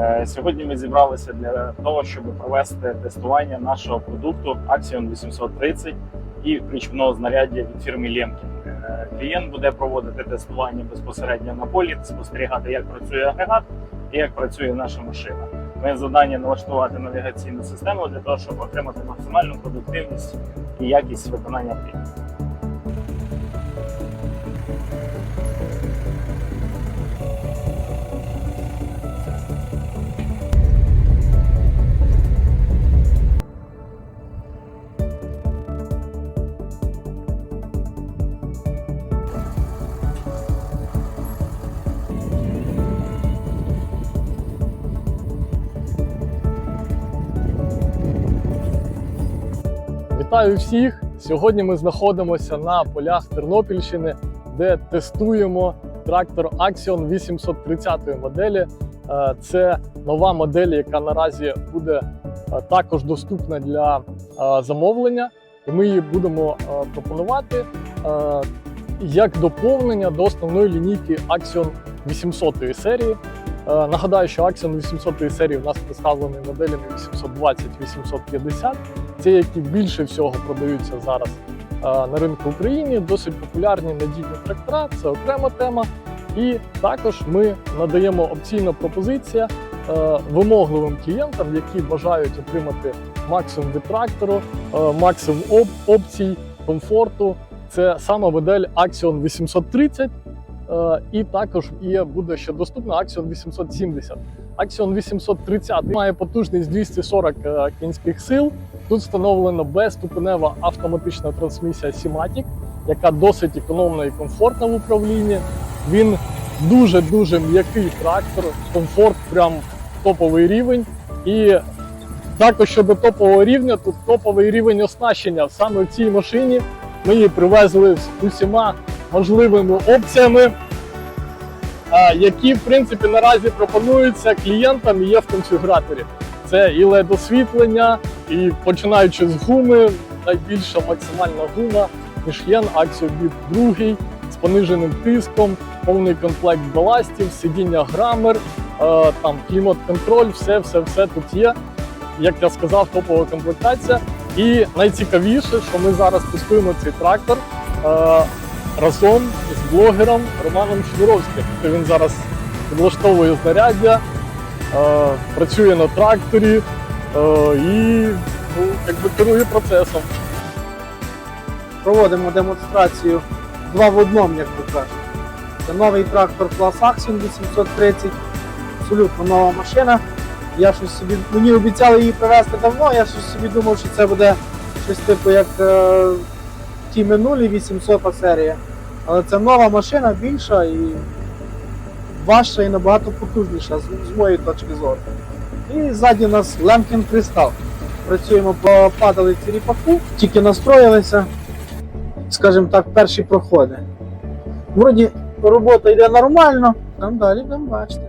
Е, Сьогодні ми зібралися для того, щоб провести тестування нашого продукту Axion 830 і включеного знаряддя від фірми Lemkin. Е, Клієнт буде проводити тестування безпосередньо на полі, спостерігати, як працює агрегат і як працює наша машина. Моє завдання налаштувати навігаційну систему для того, щоб отримати максимальну продуктивність і якість виконання дій. Вітаю всіх! Сьогодні ми знаходимося на полях Тернопільщини, де тестуємо трактор Axion 830 моделі. Е, Це нова модель, яка наразі буде е, також доступна для е, замовлення, і ми її будемо пропонувати як доповнення до основної лінійки Axion 800 серії. Нагадаю, що Axion 800 серії у нас представлені моделями 820-850. Це які більше всього продаються зараз е, на ринку України. Досить популярні надійні трактора, це окрема тема. І також ми надаємо опційна пропозиція е, вимогливим клієнтам, які бажають отримати максимум від трактору, е, максимум оп- опцій, комфорту. Це саме модель Axion 830. е, І також є буде ще доступна Axion 870. Axion 830 має потужність 240 е, кінських сил. Тут встановлена безступенева автоматична трансмісія Simatic, яка досить економна і комфортна в управлінні. Він дуже-дуже м'який трактор, комфорт прям топовий рівень. І також щодо топового рівня, тут топовий рівень оснащення. Саме в цій машині ми її привезли з усіма можливими опціями, які в принципі наразі пропонуються клієнтам і є в конфігураторі. Це і LED освітлення, і починаючи з гуми, найбільша максимальна гума Michelin Axiobit 2 з пониженим тиском, повний комплект баластів, сидіння грамер, е, там клімат-контроль, все, все, все тут є. Як я сказав, топова комплектація. І найцікавіше, що ми зараз тестуємо цей трактор е, разом з блогером Романом Шнуровським. Він зараз підлаштовує знаряддя, е, працює на тракторі і ну, якби керує процесом. проводимо демонстрацію два в одному, як то кажуть. Це новий трактор клас Axion 830, абсолютно нова машина. Я щось собі, мені обіцяли її привезти давно, я щось собі думав, що це буде щось типу як е, ті минулі 800 серія. Але це нова машина, більша і важча і набагато потужніша з, з моєї точки зору. І ззаді у нас лемкін кристал. Працюємо по падалиці ріпаку, тільки настроїлися скажімо так, перші проходи. Вроді робота йде нормально, там далі будемо бачити.